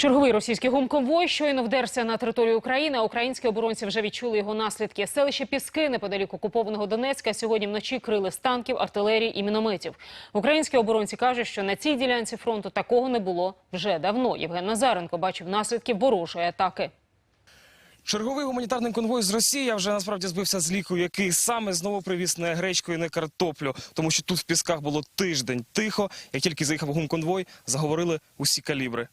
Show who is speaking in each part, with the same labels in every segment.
Speaker 1: Черговий російський гумконвой щойно вдерся на територію України. а Українські оборонці вже відчули його наслідки. Селище Піски неподалік окупованого Донецька сьогодні вночі крили з танків, артилерії і мінометів. Українські оборонці кажуть, що на цій ділянці фронту такого не було вже давно. Євген Назаренко бачив наслідки ворожої атаки.
Speaker 2: Черговий гуманітарний конвой з Росії я вже насправді збився з ліку, який саме знову привіз не гречку і не картоплю, тому що тут в пісках було тиждень тихо. Як тільки заїхав гумконвой, заговорили усі калібри.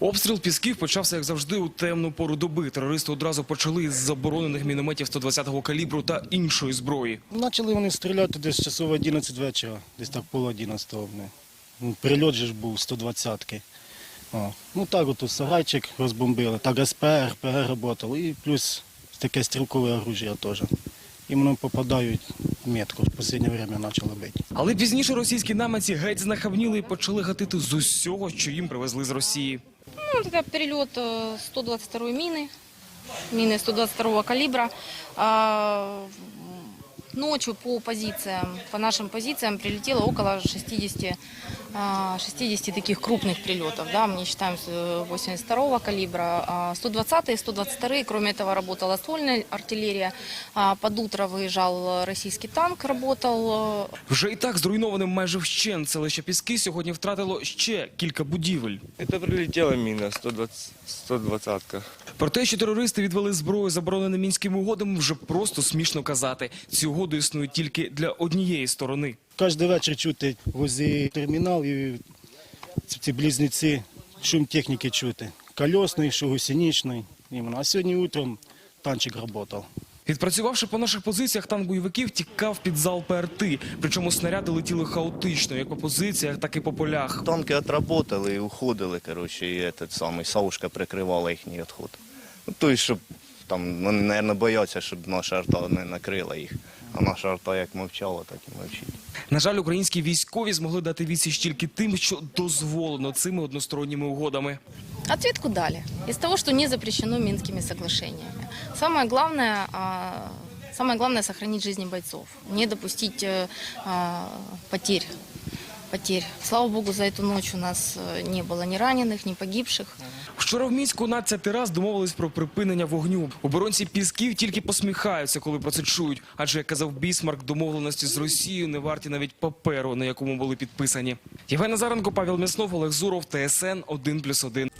Speaker 2: Обстріл пісків почався, як завжди, у темну пору доби. Терористи одразу почали із заборонених мінометів 120-го калібру та іншої зброї.
Speaker 3: Почали вони стріляти десь часов 11 вечора, десь так пол 11 Ну, Прильот же ж був 120-ки. Ну так от сарайчик розбомбили, так СПР, ПГ працювали і плюс таке стрілкове оружие теж. І воно попадають метко, в останнє время почало бити.
Speaker 2: Але пізніше російські наманці геть знахабніли і почали гатити з усього, що їм привезли з Росії.
Speaker 4: Ну, это перелет э, 122 мины, мины 122 калибра. А, Ночью по позициям, по нашим позициям прилетело около 60, а, 60 таких крупных прилетов. Да, мы не считаем с 82 калибра. А 120 и 122, кроме этого, работала ствольная артиллерия. А Под утро выезжал российский танк, работал.
Speaker 2: Вже і так зруйнованим майже вщент селище Піски сьогодні втратило ще кілька будівель.
Speaker 5: Это прилетела мина 120, 120-ка.
Speaker 2: Про те, що терористи відвели зброю, забороненим мінськими угодами, вже просто смішно казати. Ці угоди існують тільки для однієї сторони.
Speaker 3: Кожен вечір чути возле термінал і ці, ці близнеці, шум техніки чути. Колесний, що гусеничний. А сьогодні утром танчик працював.
Speaker 2: Відпрацювавши по наших позиціях, танк бойовиків тікав під залпи арти. Причому снаряди летіли хаотично, як по позиціях, так і по полях.
Speaker 6: Танки отработали і уходили, коротше, і этот самий Саушка прикривала їхній відход. Ну, тобто, щоб там, вони, мабуть, бояться, щоб наша арта не накрила їх. А наша арта як мовчала, так і мовчить.
Speaker 2: На жаль, українські військові змогли дати відсіч тільки тим, що дозволено цими односторонніми угодами.
Speaker 4: Ответку дали. Из того, что не запрещено Минскими соглашениями. Самое главное, а, самое главное сохранить жизни бойцов, не допустить э, а, потерь. Потерь. Слава богу, за эту ночь у нас э, не было ни раненых, ни погибших.
Speaker 2: Вчора в Мінську 12 раз домовились про припинення вогню. Оборонці Пісків тільки посміхаються, коли про це чують. Адже, як казав Бісмарк, домовленості з Росією не варті навіть паперу, на якому були підписані. Євген Назаренко, Павел Мяснов, Олег Зуров, ТСН 1+,1.